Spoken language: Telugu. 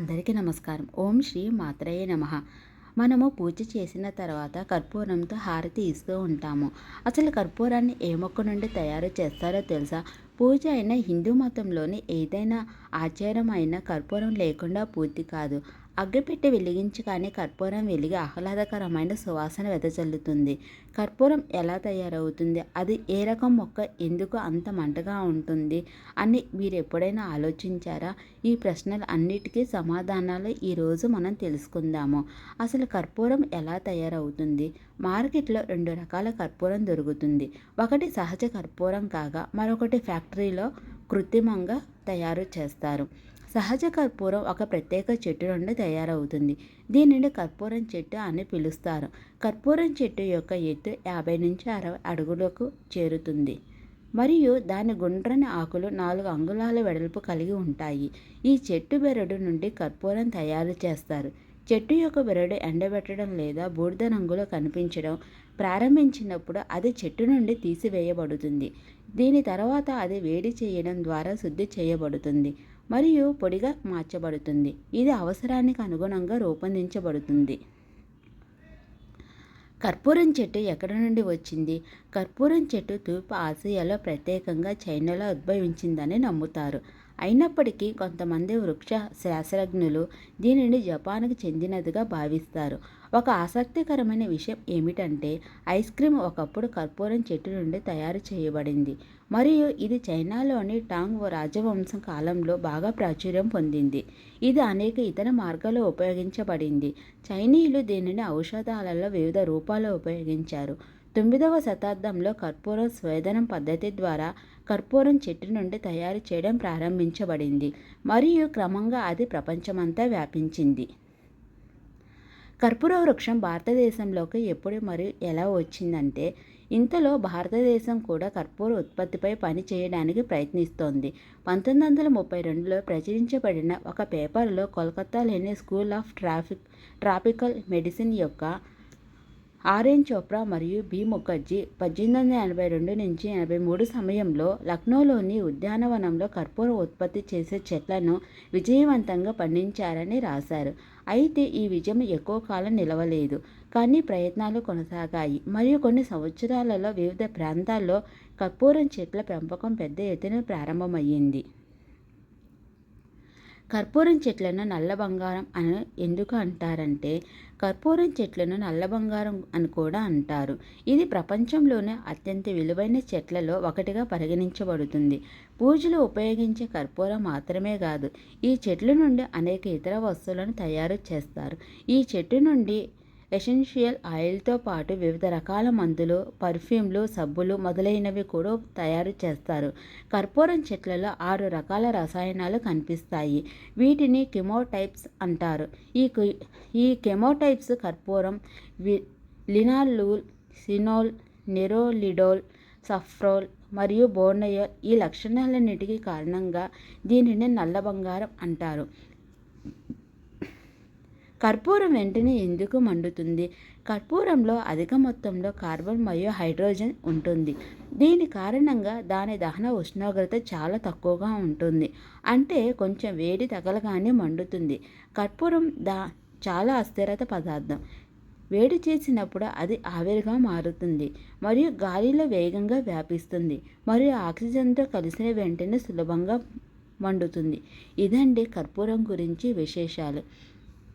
అందరికీ నమస్కారం. ఓం శ్రీ మాత్రయే నమ. మనము పూజ చేసిన తర్వాత కర్పూరంతో హారతి ఇస్తూ ఉంటాము. అసలు కర్పూరాన్ని ఏ మొక్క నుండి తయారు చేస్తారో తెలుసా? పూజ అయిన హిందూ మతంలోని ఏదైనా ఆచారం అయినా కర్పూరం లేకుండా పూర్తి కాదు. అగ్గిపెట్టి వెలిగించి కానీ కర్పూరం వెలిగి ఆహ్లాదకరమైన సువాసన వెదజల్లుతుంది. కర్పూరం ఎలా తయారవుతుంది? అది ఏ రకం మొక్క? ఎందుకు అంత మంటగా ఉంటుంది? అని మీరు ఎప్పుడైనా ఆలోచించారా? ఈ ప్రశ్నలు అన్నిటికీ సమాధానాలు ఈరోజు మనం తెలుసుకుందాము. అసలు కర్పూరం ఎలా తయారవుతుంది? మార్కెట్లో రెండు రకాల కర్పూరం దొరుకుతుంది. ఒకటి సహజ కర్పూరం కాగా మరొకటి ఫ్యాక్టరీలో కృత్రిమంగా తయారు చేస్తారు. సహజ కర్పూరం ఒక ప్రత్యేక చెట్టు నుండి తయారవుతుంది. దీనిని కర్పూరం చెట్టు అని పిలుస్తారు. కర్పూరం చెట్టు యొక్క ఎత్తు యాభై నుంచి అరవై అడుగులకు చేరుతుంది. మరియు దాని గుండ్రని ఆకులు నాలుగు అంగుళాల వెడల్పు కలిగి ఉంటాయి. ఈ చెట్టు బెరడు నుండి కర్పూరం తయారు చేస్తారు. చెట్టు యొక్క బెరడు ఎండబెట్టడం లేదా బూడిద రంగులో కనిపించడం ప్రారంభించినప్పుడు అది చెట్టు నుండి తీసివేయబడుతుంది. దీని తర్వాత అది వేడి చేయడం ద్వారా శుద్ధి చేయబడుతుంది మరియు పొడిగా మార్చబడుతుంది. ఇది అవసరానికి అనుగుణంగా రూపొందించబడుతుంది. కర్పూరం చెట్టు ఎక్కడి నుండి వచ్చింది? కర్పూరం చెట్టు తూర్పు ఆసియాలో ప్రత్యేకంగా చైనాలో ఉద్భవించిందని నమ్ముతారు. అయినప్పటికీ కొంతమంది వృక్ష శాస్త్రజ్ఞులు దీనిని జపాన్కు చెందినదిగా భావిస్తారు. ఒక ఆసక్తికరమైన విషయం ఏమిటంటే ఐస్ క్రీమ్ ఒకప్పుడు కర్పూరం చెట్టు నుండి తయారు చేయబడింది. మరియు ఇది చైనాలోని టాంగ్ రాజవంశం కాలంలో బాగా ప్రాచుర్యం పొందింది. ఇది అనేక ఇతర మార్గాల్లో ఉపయోగించబడింది. చైనీయులు దీనిని ఔషధాలలో వివిధ రూపాల్లో ఉపయోగించారు. తొమ్మిదవ శతాబ్దంలో కర్పూరం స్వేదనం పద్ధతి ద్వారా కర్పూరం చెట్టు నుండి తయారు చేయడం ప్రారంభించబడింది. మరియు క్రమంగా అది ప్రపంచమంతా వ్యాపించింది. కర్పూర వృక్షం భారతదేశంలోకి ఎప్పుడు మరియు ఎలా వచ్చిందంటే ఇంతలో భారతదేశం కూడా కర్పూర ఉత్పత్తిపై పని చేయడానికి ప్రయత్నిస్తోంది. పంతొమ్మిది వందల ముప్పై రెండులో ప్రచురించబడిన ఒక పేపర్లో కోల్కతాలోని school of traffic tropical medicine యొక్క ఆర్ఎన్ చోప్రా మరియు బి ముఖర్జీ పద్దెనిమిది వందల ఎనభై రెండు నుంచి ఎనభై మూడు సమయంలో లక్నోలోని ఉద్యానవనంలో కర్పూరం ఉత్పత్తి చేసే చెట్లను విజయవంతంగా పండించారని రాశారు. అయితే ఈ విజయం ఎక్కువ కాలం నిలవలేదు. కానీ ప్రయత్నాలు కొనసాగాయి. మరియు కొన్ని సంవత్సరాలలో వివిధ ప్రాంతాల్లో కర్పూరం చెట్ల పెంపకం పెద్ద ఎత్తున ప్రారంభమయ్యింది. కర్పూరం చెట్లను నల్ల బంగారం అని ఎందుకు అంటారంటే కర్పూరం చెట్లను నల్ల బంగారం అని కూడా అంటారు. ఇది ప్రపంచంలోనే అత్యంత విలువైన చెట్లలో ఒకటిగా పరిగణించబడుతుంది. పూజలు ఉపయోగించే కర్పూరం మాత్రమే కాదు ఈ చెట్ల నుండి అనేక ఇతర వస్తువులను తయారు చేస్తారు. ఈ చెట్టు నుండి ఎసెన్షియల్ ఆయిల్తో పాటు వివిధ రకాల మందులు పర్ఫ్యూమ్లు సబ్బులు మొదలైనవి కూడా తయారు చేస్తారు. కర్పూరం చెట్లలో ఆరు రకాల రసాయనాలు కనిపిస్తాయి. వీటిని కెమోటైప్స్ అంటారు. ఈ ఈ కెమోటైప్స్ కర్పూరం వి లినాలూల్ సినోల్ నెరోలిడోల్ సఫ్రోల్ మరియు బోర్నయోల్ ఈ లక్షణాలన్నిటికీ కారణంగా దీనిని నల్ల బంగారం అంటారు. కర్పూరం వెంటనే ఎందుకు మండుతుంది? కర్పూరంలో అధిక మొత్తంలో కార్బన్ మరియు హైడ్రోజన్ ఉంటుంది. దీని కారణంగా దాని దహన ఉష్ణోగ్రత చాలా తక్కువగా ఉంటుంది. అంటే కొంచెం వేడి తగలగానే మండుతుంది. కర్పూరం దా చాలా అస్థిరత పదార్థం. వేడి చేసినప్పుడు అది ఆవిరిగా మారుతుంది మరియు గాలిలో వేగంగా వ్యాపిస్తుంది మరియు ఆక్సిజన్తో కలిసిన వెంటనే సులభంగా మండుతుంది. ఇదండి కర్పూరం గురించి విశేషాలు.